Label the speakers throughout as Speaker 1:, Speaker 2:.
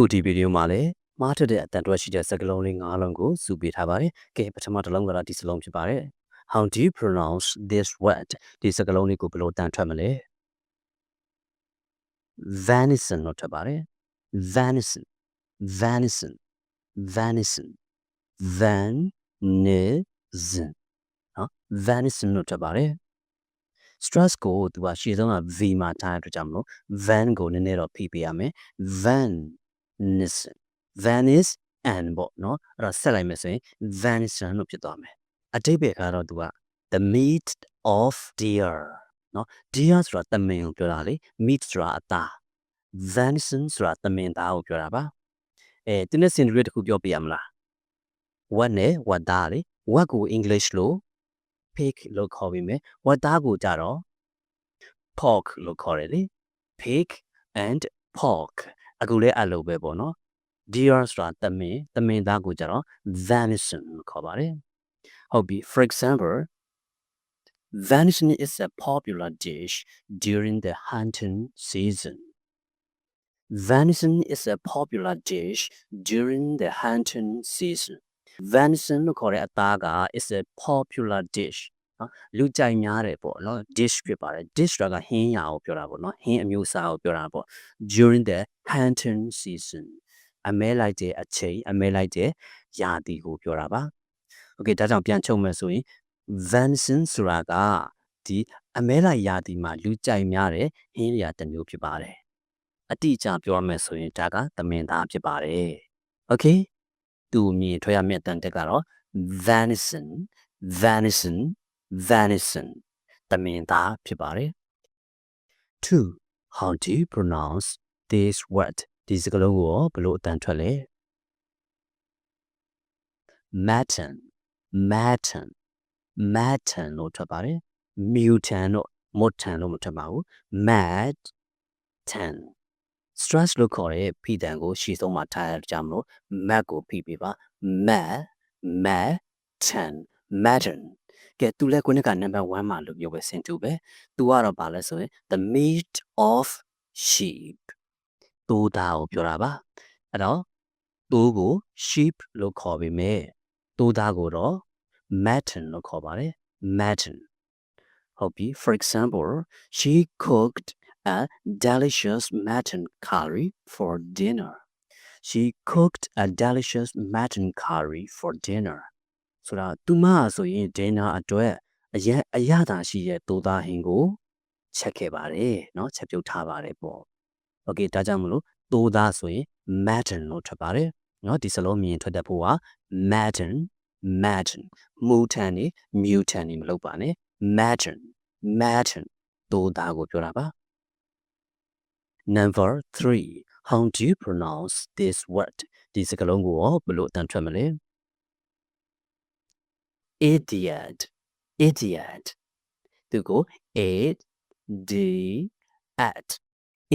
Speaker 1: အခုဒီဗီဒီယိုမှာလည်းမှားထတဲ့အတန်တွက်ရှိတဲ့စကားလုံးလေး၅လုံးကိုစုပေးထားပါတယ်။ကဲပထမတစ်လုံးကတော့ဒီစလုံးဖြစ်ပါတယ်။ How do you pronounce this word ဒီစကားလုံးလေးကိုဘယ်လိုတန်ထွက်မလဲ Venison လို့ထွက်ပါတယ်။ Venison Venison Venison Venison နော် Venison လို့ထွက်ပါတယ် stress ကိုသူကရှေ့ဆုံးက V မှာထားတဲ့အတွက်ကြောင့်မလို့ van ကိုနည်းနည်းတော့ဖိပေးရမယ် van venison van is and ပေါ့နော်အဲ့တော့ဆက်လိုက်မယ်ဆိုရင် venison လို့ဖြစ်သွားမယ်အတိတ်ပဲကတော့သူက the meat of deer နော် deer ဆိုတာတမင်ကိုပြောတာလေ meat ဆိုတာအသား venison ဆိုတာတမင်သားကိုပြောတာပါအဲသူနဲ့ scenery တစ်ခုပြောပြရမလား what နဲ့ what သားလေ what ကို english လို့ pig လို့ခေါ်ပြီးမယ် what သားကိုကြတော့ pork လို့ခေါ်တယ်လေ pig and pork အခုလည်းအဲ့လိုပဲပေါ့နော် deer ဆိုတာတမင်တမင်သားကိုကြတော့ venison လို့ခေါ်ပါတယ်ဟုတ်ပြီ for example venison is a popular dish during the hunting season venison is a popular dish during the hunting season venison လို့ခေါ်တဲ့အသားက is a popular dish နော်လူကြိုက်များတယ်ပေါ့နော် dish ဖြစ်ပါတယ် dish ဆိုတာကဟင်းရာကိုပြောတာပေါ့နော်ဟင်းအမျိုးအစားကိုပြောတာပေါ့ during the hunting season အမဲလိုက်တဲ့အချိန်အမဲလိုက်တဲ့ရာသီကိုပြောတာပါ okay ဒါကြောင့်ပြန်ချုပ်မယ်ဆိုရင် venison ဆိုတာကဒီအမဲလိုက်ရာသီမှာလူကြိုက်များတဲ့ဟင်းရာတစ်မျိုးဖြစ်ပါတယ်အတိအကျပြောရမယ်ဆိုရင်ဒါကသမင်သားဖြစ်ပါတယ် okay သူအမြင်ထွက်ရမယ့်တန်တက်ကတော့ venison venison venison သမင်သားဖြစ်ပါတယ် 2 how do you pronounce this word ဒီစကားလုံးကိုရောဘယ်လိုအတန်ထွက်လဲ mutton mutton mutton လို့ထွက်ပါတယ် mutant လို့ mutant လို့မထွက်ပါဘူး mutton stress လို့ခေါ်တဲ့ဖိတန်ကိုရှေ့ဆုံးမှာထားရကြမလို့ mat ကိုဖိပေးပါ mat mutton mutton ကဲသူလည်းခုနကနံပါတ်1မှာလို့ပြောပဲစင်တူပဲသူကတော့ဗာလဲဆိုရင် the meat of sheep သိုးသားကိုပြောတာပါအဲ့တော့သိုးကို sheep လို့ခေါ်ပေမဲ့သိုးသားကိုတော့ mutton လို့ခေါ်ပါတယ် mutton ဟုတ်ပြီ for example she cooked a delicious mutton curry for dinner she cooked a delicious mutton curry for dinner ဆိုတာသူမဆိုရင် dinner အတွက်အရင်အရသာရှိတဲ့သိုးသားဟင်းကိုချက်ခဲ့ပါတယ်เนาะချက်ပြုတ်ထားပါတယ်ပေါ့ okay ဒါကြောင့်မလို့သိုးသားဆိုရင် mutton လို့ထွက်ပါတယ်เนาะဒီစလုံးမြင်ထွက်တတ်ဖို့က mutton mutton mutant နေ mutant နေမလုပ်ပါနဲ့ mutton mutton သိုးသားကိုပြောတာပါ number 3 how do you pronounce this word ဒီစကားလုံးကိုရောဘယ်လိုအတန်ထွက်မလဲ idiot idiot သူကို a d at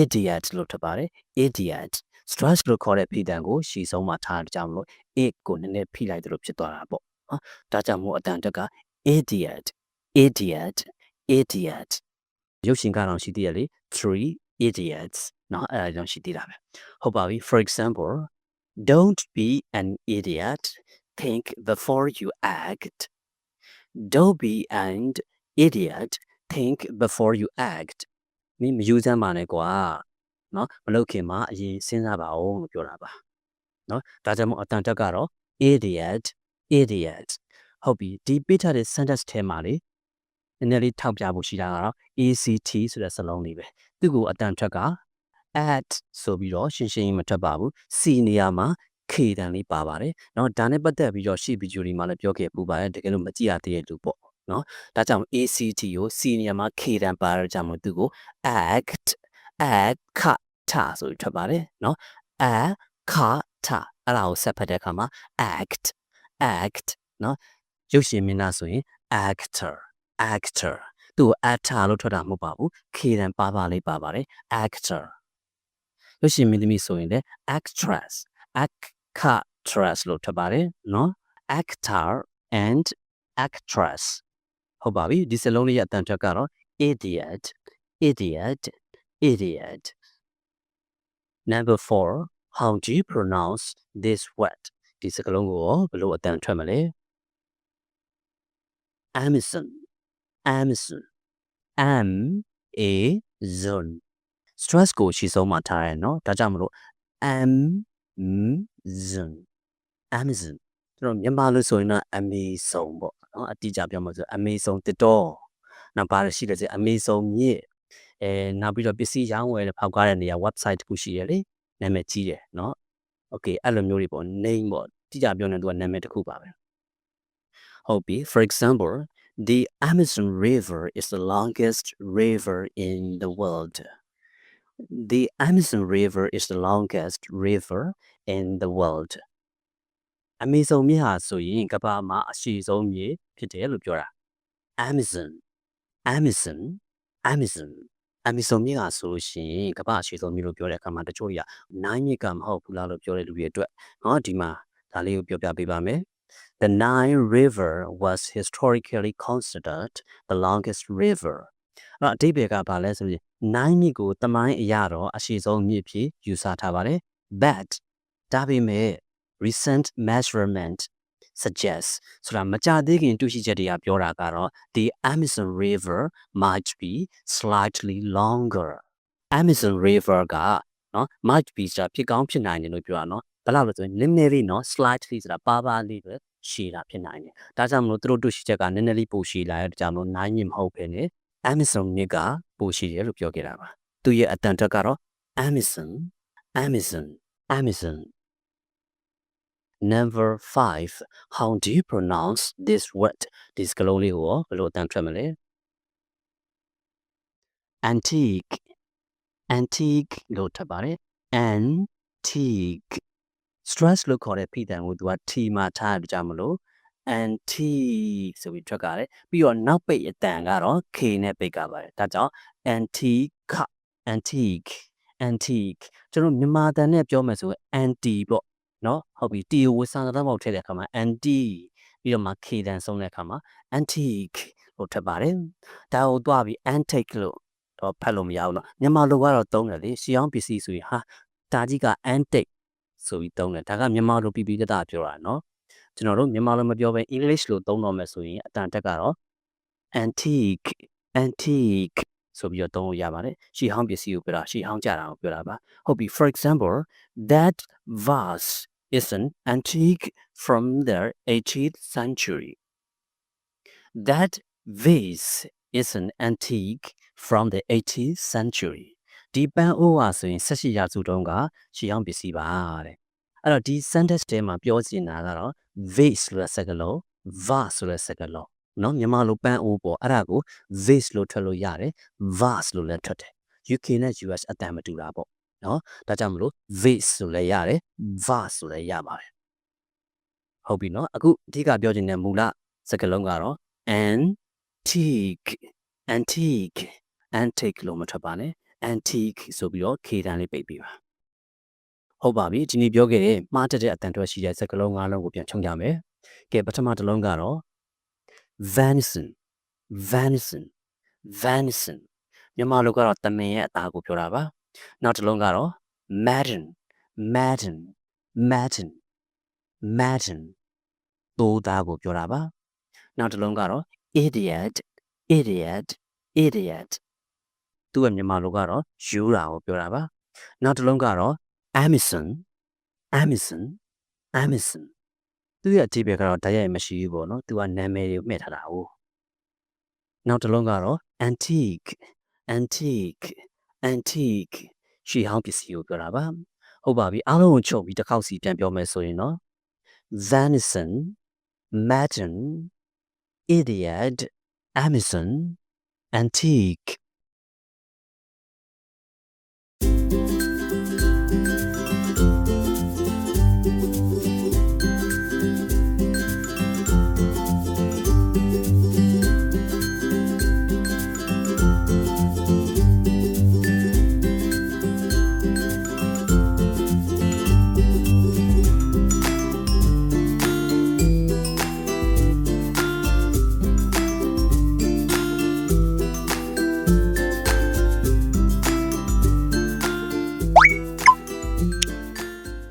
Speaker 1: idiot လို့ထပ်ပါတယ် idiot stress လို့ခေါ်တဲ့ဖိတန်ကိုရှီဆုံးမှာထားတဲ့ကြောင့်မလို့ it ကိုနည်းနည်းဖိလိုက်သလိုဖြစ်သွားတာပေါ့နော်ဒါကြောင့်မို့အတန်တက်က idiot idiot idiot ရုပ်ရှင်ကတော့ရှိသေးရလေ3 idiots နော်အဲ့ဒါကြောင့်ရှိသေးတာပဲဟုတ်ပါပြီ for example don't be an idiot think before you act Don't be an idiot think before you act မင်းမယူစမ်းပါနဲ့ကွာနော်မလုပ်ခင်မှာအရင်စဉ်းစားပါဦးလို့ပြောတာပါနော်ဒါကြောင့်မို့အတန်တက်ကတော့ idiot idiot ဟုတ်ပြီဒီပေးထားတဲ့ sentence ထဲမှာလေနည်းနည်းလေးထောက်ပြဖို့ရှိတာကတော့ ACT ဆိုတဲ့စလုံးလေးပဲသူ့ကိုအတန်ထွက်က at ဆိုပြီးတော့ရှင်းရှင်းမထွက်ပါဘူး C နေရာမှာ K တန်လေးပါပါတယ်เนาะဒါနဲ့ပတ်သက်ပြီးတော့ရှေ့ဗီဒီယိုဒီမှာလည်းပြောခဲ့ပူပါတယ်တကယ်လို့မကြည့်ရသေးတဲ့လူပေါ့เนาะဒါကြောင့် ACT ကို C နေရာမှာ K တန်ပါရကြမှာသူ့ကို act act ခထဆိုပြီးထွက်ပါတယ်เนาะ a ခထအဲ့ဒါကိုဆက်ဖတ်တဲ့အခါမှာ act act เนาะရုပ်ရှင်မင်းသားဆိုရင် actor actor သူ့ကို actor လို့ထွက်တာမဟုတ်ပါဘူး K တန်ပါပါလေးပါပါတယ် actor ရုပ်ရှင်မင်းသမီးဆိုရင်လည်း actress actress no, actor and actress. ဟုတ်ပါပြီဒီစလုံးလေးရဲ့အတန်ထွက်ကတော့ idiot idiot idiot. Number 4 how do you pronounce this word? ဒီစကားလုံးကိုဘယ်လိုအတန်ထွက်မလဲ Amazon. Amazon. M A Z O N stress ကိုရှင်းဆုံးမှထားရနော်ဒါကြောင့်မလို့ M Amazon Amazon ကျွန်တော်မြန်မာလို့ဆိုရင်တော့ Amazon ပေါ့နော်အတိအကျပြောမှာဆို Amazon တစ်တော့နောက်ပါရရှိတယ်ဆို Amazon မြစ်အဲနောက်ပြီးတော့ပစ္စည်းရောင်းဝယ်ဖောက်ကားတဲ့နေရာ website တစ်ခုရှိရလေနာမည်ကြီးတယ်နော် okay အဲ့လိုမျိုးတွေပေါ့ name ပေါ့တိကျပြောနေသူကနာမည်တစ်ခုပါပဲဟုတ်ပြီ for example the Amazon River is the longest river in the world the Amazon River is the longest river in the world အမေဇုံမြစ်ဟာဆိုရင်ကမ္ဘာမှာအရှည်ဆုံးမြစ်ဖြစ်တယ်လို့ပြောတာ Amazon Amazon Amazon အမေဇုံမြစ်ဟာဆိုလို့ရှိရင်ကမ္ဘာအရှည်ဆုံးမြစ်လို့ပြောတဲ့အခါမှာတချို့တွေကနိုင်မြစ်ကမဟုတ်ဘူးလားလို့ပြောတဲ့လူတွေအတွက်ဟောဒီမှာဒါလေးကိုပြောပြပေးပါမယ် The Nile River was historically considered the longest river အဲ့တော့အဓိပ္ပာယ်ကဘာလဲဆိုရင်နိုင်မြစ်ကိုတမိုင်းအရတော့အရှည်ဆုံးမြစ်ဖြစ်ယူဆထားပါတယ် but ဒါပေမဲ့ recent measurement suggests ဆိုတာမကြသေးခင်တွေ့ရှိချက်တွေကပြောတာကတော့ the Amazon River might be slightly longer Amazon River ကနော် might be ဆိုတာဖြစ်ကောင်းဖြစ်နိုင်တယ်လို့ပြောတာနော်ဘယ်လောက်လဲဆိုရင် linearly နော် slightly ဆိုတာပါပါလေးပဲရှည်တာဖြစ်နိုင်တယ်ဒါကြောင့်မလို့သူတို့တွေ့ရှိချက်ကနည်းနည်းလေးပိုရှည်လာတဲ့ဒါကြောင့်မလို့နိုင်မြင့်မဟုတ်ဘဲနဲ့ Amazon မြစ်ကပိုရှည်တယ်လို့ပြောခဲ့တာပါသူရဲ့အတန်တက်ကတော့ Amazon Amazon Amazon Number 5 How do you pronounce this word ဒီစကားလုံးလေးကိုရောဘယ်လိုအတန်ထွက်မလဲ Antique Antique လို့ထပ်ပါတယ် Antique stress လို့ခေါ်တဲ့ဖိတန်ကိုသူက T မှာထားရကြမလို့ NT ဆိုပြီးထွက်ကြတယ်ပြီးတော့နောက်ပိတ်အတန်ကတော့ K နဲ့ပိတ်ကြပါတယ်ဒါကြောင့် antique antique antique ကျွန်တော်မြန်မာတန်နဲ့ပြောမယ်ဆိုရင် anti ပေါ့နော်ဟုတ်ပြီ t ကိုဝဆန်တဲ့ဘောက်ထည့်တဲ့အခါမှာ anti ပြီးတော့မှ k တန်ဆုံးတဲ့အခါမှာ antique လို့ထပ်ပါတယ်ဒါကိုတွားပြီး antique လို့တော့ဖတ်လို့မရဘူးနော်မြန်မာလိုကတော့သုံးတယ်လေရှီအောင်ပစ္စည်းဆိုရင်ဟာဒါကြီးက antique ဆိုပြီးသုံးတယ်ဒါကမြန်မာလိုပြပြတတ်ပြောတာနော် ကျွန်တော်တို့မြန်မာလိုမပြောဘဲ English လိုသုံးတော့မယ်ဆိုရင်အတန်တက်ကတော့ antique antique ဆိုပြီးတော့သုံးလို့ရပါတယ်ရှီဟောင်းပစ္စည်းကိုပြောတာရှီဟောင်းကြတာကိုပြောတာပါဟုတ်ပြီ for example that vase is an antique from the 18th century that vase is an antique from the 18th century ဒီပန်းအိုးဟာဆိုရင်ဆက်ရှိရာစုတုန်းကရှီဟောင်းပစ္စည်းပါတဲ့ အဲ့တော့ဒီ sentence ထဲမှာပြောချင်တာကတော့ vase ဆိုတဲ့စကားလုံး vase ဆိုတဲ့စကားလုံးနော်မြန်မာလိုပန်းအိုးပေါ့အဲ့ဒါကို vase လို့ထွက်လို့ရတယ် vase လို့လည်းထွက်တယ် UK နဲ့ US အတန်မတူတာပေါ့နော်ဒါကြောင့်မလို့ vase ဆိုလည်းရတယ် vase ဆိုလည်းရပါတယ်ဟုတ်ပြီနော်အခုအဓိကပြောချင်တဲ့မူလစကားလုံးကတော့ antique antique antique လို့မထွက်ပါနဲ့ antique ဆိုပြီးတော့ K တန်းလေးပိတ်ပြီးပါ ဟုတ်ပါပြီဒီနေ့ပြောခဲ့တဲ့မှားတက်တဲ့အတန်ထွက်ရှိတဲ့စကားလုံး၅လုံးကိုပြန်ခြုံကြမယ်ကဲပထမတစ်လုံးကတော့ venison venison venison မြန်မာလိုကတော့တမင်ရဲ့အသားကိုပြောတာပါနောက်တစ်လုံးကတော့ madden madden madden madden သိုးသားကိုပြောတာပါနောက်တစ်လုံးကတော့ idiot idiot idiot သူ့ရဲ့မြန်မာလိုကတော့ယူတာကိုပြောတာပါနောက်တစ်လုံးကတော့ Amazon Amazon Amazon သူရဲ့အဓိပ္ပာယ်ကတော့တိုက်ရိုက်မရှိဘူးပေါ့နော်သူကနာမည်တွေကိုမှတ်ထားတာ哦နောက်တစ်လုံးကတော့ antique antique antique ရှီဟောင်းပစ္စည်းကိုပြောတာပါဟုတ်ပါပြီအားလုံးကိုချုပ်ပြီးတစ်ခေါက်စီပြန်ပြောမယ်ဆိုရင်တော့ venison madden idiot amazon antique